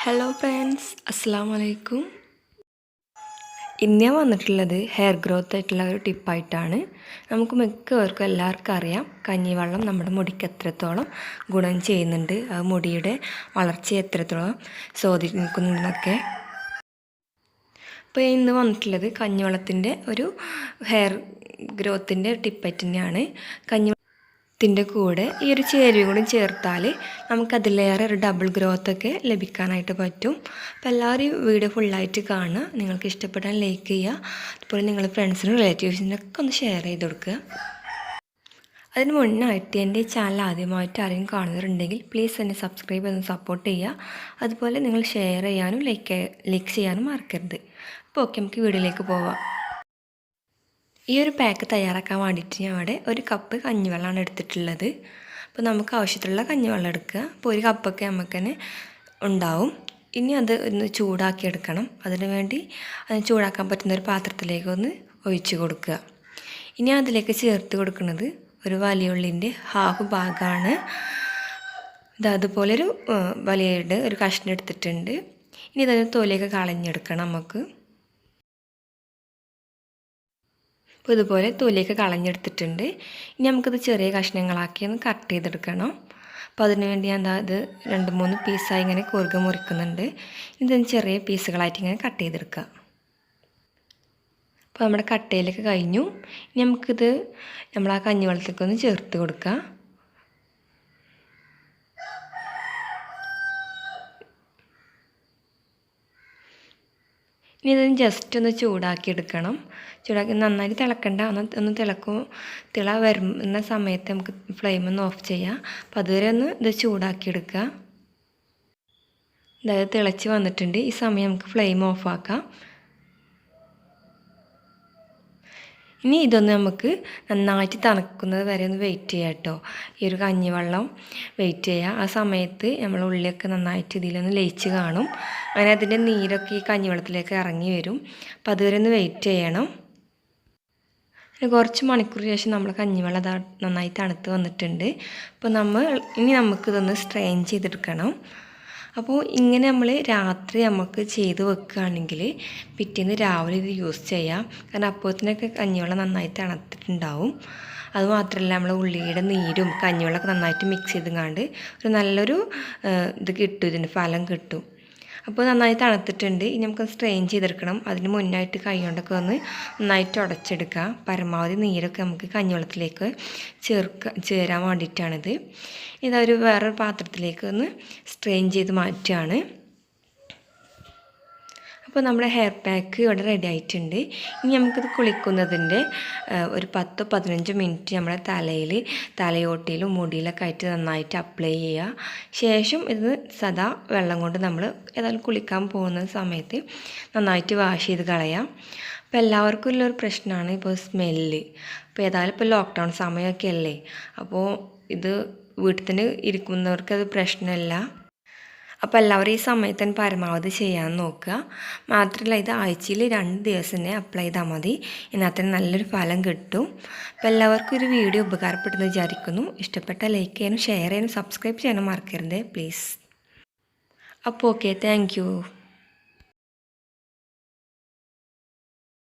Hello friends അസ്സാം വലൈക്കും ഇന്ന് ഞാൻ വന്നിട്ടുള്ളത് ഹെയർ ഗ്രോത്ത് ആയിട്ടുള്ള ഒരു ടിപ്പായിട്ടാണ് നമുക്ക് മിക്കവർക്കും എല്ലാവർക്കും അറിയാം കഞ്ഞിവെള്ളം നമ്മുടെ മുടിക്ക് എത്രത്തോളം ഗുണം ചെയ്യുന്നുണ്ട്. അത് മുടിയുടെ വളർച്ചയെ എത്രത്തോളം സ്വാധീനിക്കുന്നുണ്ടെന്നൊക്കെ. അപ്പോൾ ഇന്ന് വന്നിട്ടുള്ളത് കഞ്ഞിവെള്ളത്തിന്റെ ഒരു ഹെയർ ഗ്രോത്തിന്റെ ടിപ്പായിട്ട് തന്നെയാണ്. കഞ്ഞി ത്തിന്റെ കൂടെ ഈ ഒരു ചേരുവയും കൂടി ചേർത്താൽ നമുക്കതിലേറെ ഒരു ഡബിൾ ഗ്രോത്ത് ഒക്കെ ലഭിക്കാനായിട്ട് പറ്റും. അപ്പോൾ എല്ലാവരും വീഡിയോ ഫുള്ളായിട്ട് കാണുക. നിങ്ങൾക്ക് ഇഷ്ടപ്പെട്ടാൽ ലൈക്ക് ചെയ്യുക. അതുപോലെ നിങ്ങൾ ഫ്രണ്ട്സിനും റിലേറ്റീവ്സിനൊക്കെ ഒന്ന് ഷെയർ ചെയ്ത് കൊടുക്കുക. അതിന് മുന്നായിട്ട് എന്റെ ചാനൽ ആദ്യമായിട്ട് ആരെങ്കിലും കാണുന്നവരുണ്ടെങ്കിൽ പ്ലീസ് എന്നെ സബ്സ്ക്രൈബ് ചെയ്ത് സപ്പോർട്ട് ചെയ്യുക. അതുപോലെ നിങ്ങൾ ഷെയർ ചെയ്യാനും ലൈക്ക് ലൈക്ക് ചെയ്യാനും മറക്കരുത്. അപ്പോൾ ഓക്കെ നമുക്ക് വീഡിയോയിലേക്ക് പോവാം. ഈ ഒരു പാക്ക് തയ്യാറാക്കാൻ വേണ്ടിയിട്ട് ഞാൻ അവിടെ ഒരു കപ്പ് കഞ്ഞിവെള്ളമാണ് എടുത്തിട്ടുള്ളത്. അപ്പോൾ നമുക്ക് ആവശ്യത്തിലുള്ള കഞ്ഞിവെള്ളം എടുക്കുക. അപ്പോൾ ഒരു കപ്പൊക്കെ നമുക്ക് തന്നെ ഉണ്ടാവും. ഇനി അത് ഒന്ന് ചൂടാക്കി എടുക്കണം. അതിന് വേണ്ടി അത് ചൂടാക്കാൻ പറ്റുന്ന ഒരു പാത്രത്തിലേക്ക് ഒന്ന് ഒഴിച്ചു കൊടുക്കുക. ഇനി അതിലേക്ക് ചേർത്ത് കൊടുക്കുന്നത് ഒരു വലിയ ഉള്ളിന്റെ ഹാഫ് ഭാഗമാണ് ഇത് അതുപോലെ ഒരു വലിയുടെ ഒരു കഷ്ണം എടുത്തിട്ടുണ്ട്. ഇനി ഇതൊരു തൊലിയൊക്കെ കളഞ്ഞെടുക്കണം നമുക്ക്. അപ്പോൾ ഇതുപോലെ തൊലിയൊക്കെ കളഞ്ഞെടുത്തിട്ടുണ്ട്. ഇനി നമുക്കിത് ചെറിയ കഷ്ണങ്ങളാക്കി ഒന്ന് കട്ട് ചെയ്തെടുക്കണം. അപ്പോൾ അതിന് വേണ്ടി ഞാൻ എന്താ ഇത് രണ്ട് മൂന്ന് പീസായി ഇങ്ങനെ കുറുക മുറിക്കുന്നുണ്ട്. ഇത് ചെറിയ പീസുകളായിട്ട് ഇങ്ങനെ കട്ട് ചെയ്തെടുക്കുക അപ്പോൾ നമ്മുടെ കട്ടയിലൊക്കെ കഴിഞ്ഞു. ഇനി നമുക്കിത് നമ്മൾ ആ കഞ്ഞിവെള്ളത്തേക്ക് ഒന്ന് ചേർത്ത് കൊടുക്കുക ഇനി ഇതൊന്ന് ജസ്റ്റ് ഒന്ന് ചൂടാക്കി എടുക്കണം ചൂടാക്കി നന്നായി തിളക്കണ്ട. ഒന്ന് ഒന്ന് തിളക്കും. തിള വരുന്ന സമയത്ത് നമുക്ക് ഫ്ലെയിം ഒന്ന് ഓഫ് ചെയ്യാം. അപ്പോൾ അതുവരെ ഒന്ന് ഇത് ചൂടാക്കി എടുക്കുക അതായത് തിളച്ച് വന്നിട്ടുണ്ട്. ഈ സമയം നമുക്ക് ഫ്ലെയിം ഓഫ് ആക്കാം. ഇനി ഇതൊന്ന് നമുക്ക് നന്നായിട്ട് തണുക്കുന്നത് വരെ ഒന്ന് വെയിറ്റ് ചെയ്യാം കേട്ടോ. ഈ ഒരു കഞ്ഞിവെള്ളം വെയിറ്റ് ചെയ്യുക ആ സമയത്ത് നമ്മൾ ഉള്ളിയൊക്കെ നന്നായിട്ട് ഇതിലൊന്ന് ലയിച്ച് കാണും. അങ്ങനെ അതിന്റെ നീരൊക്കെ ഈ കഞ്ഞിവെള്ളത്തിലേക്ക് ഇറങ്ങി വരും. അപ്പോൾ അതുവരെ ഒന്ന് വെയിറ്റ് ചെയ്യണം. കുറച്ച് മണിക്കൂർ ശേഷം നമ്മൾ കഞ്ഞിവെള്ളം നന്നായി തണുത്ത് വന്നിട്ടുണ്ട്. അപ്പോൾ നമ്മൾ ഇനി നമുക്കിതൊന്ന് സ്ട്രെയിൻ ചെയ്തെടുക്കണം. അപ്പോൾ ഇങ്ങനെ നമ്മൾ രാത്രി നമുക്ക് ചെയ്ത് വെക്കുകയാണെങ്കിൽ പിറ്റേന്ന് രാവിലെ ഇത് യൂസ് ചെയ്യാം. കാരണം അപ്പോഴത്തേനൊക്കെ കഞ്ഞിവെള്ളം നന്നായി തണുത്തിട്ടുണ്ടാവും. അതുമാത്രമല്ല നമ്മൾ ഉള്ളിയുടെ നീരും കഞ്ഞിവെള്ളമൊക്കെ നന്നായിട്ട് മിക്സ് ചെയ്തുകൊണ്ട് ഒരു നല്ലൊരു ഇത് കിട്ടും ഇതിന് ഫലം കിട്ടും. അപ്പോൾ നന്നായി തണുത്തിട്ടുണ്ട്. ഇനി നമുക്ക് സ്ട്രെയിൻ ചെയ്തെടുക്കണം. അതിന് മുന്നായിട്ട് കൈ കൊണ്ടൊക്കെ ഒന്ന് നന്നായിട്ട് ഉടച്ചെടുക്കുക. പരമാവധി നീരൊക്കെ നമുക്ക് കഞ്ഞിവെള്ളത്തിലേക്ക് ചേർക്ക ചേരാൻ വേണ്ടിയിട്ടാണിത്. ഇതൊരു വേറൊരു പാത്രത്തിലേക്ക് ഒന്ന് സ്ട്രെയിൻ ചെയ്ത് മാറ്റുകയാണ്. അപ്പോൾ നമ്മുടെ ഹെയർ പാക്ക് ഇവിടെ റെഡി ആയിട്ടുണ്ട്. ഇനി നമുക്കിത് കുളിക്കുന്നതിന്റെ ഒരു പത്തോ പതിനഞ്ചോ മിനിറ്റ് നമ്മുടെ തലയിൽ തലയോട്ടിയിലും മുടിയിലൊക്കെ ആയിട്ട് നന്നായിട്ട് അപ്ലൈ ചെയ്യുക. ശേഷം ഇത് സദാ വെള്ളം കൊണ്ട് നമ്മൾ ഏതായാലും കുളിക്കാൻ പോകുന്ന സമയത്ത് നന്നായിട്ട് വാഷ് ചെയ്ത് കളയാം. അപ്പോൾ എല്ലാവർക്കും ഉള്ളൊരു പ്രശ്നമാണ് ഇപ്പോൾ സ്മെല്ല് അപ്പോൾ ഏതായാലും ഇപ്പോൾ ലോക്ക്ഡൗൺ സമയമൊക്കെ അല്ലേ? അപ്പോൾ ഇത് വീട്ടിൽ തന്നെ ഇരിക്കുന്നവർക്ക് പ്രശ്നമല്ല. അപ്പോൾ എല്ലാവരും ഈ സമയത്ത് തന്നെ പരമാവധി ചെയ്യാൻ നോക്കുക. മാത്രമല്ല ഇത് ആഴ്ചയിൽ രണ്ട് ദിവസം അപ്ലൈ ചെയ്താൽ മതി. ഇതിനകത്ത് നല്ലൊരു ഫലം കിട്ടും. അപ്പോൾ എല്ലാവർക്കും ഒരു വീഡിയോ ഉപകാരപ്പെട്ടെന്ന് വിചാരിക്കുന്നു. ഇഷ്ടപ്പെട്ട ലൈക്ക് ചെയ്യാനും ഷെയർ ചെയ്യാനും സബ്സ്ക്രൈബ് ചെയ്യാനും മറക്കരുത്. പ്ലീസ് അപ്പോൾ ഓക്കെ താങ്ക്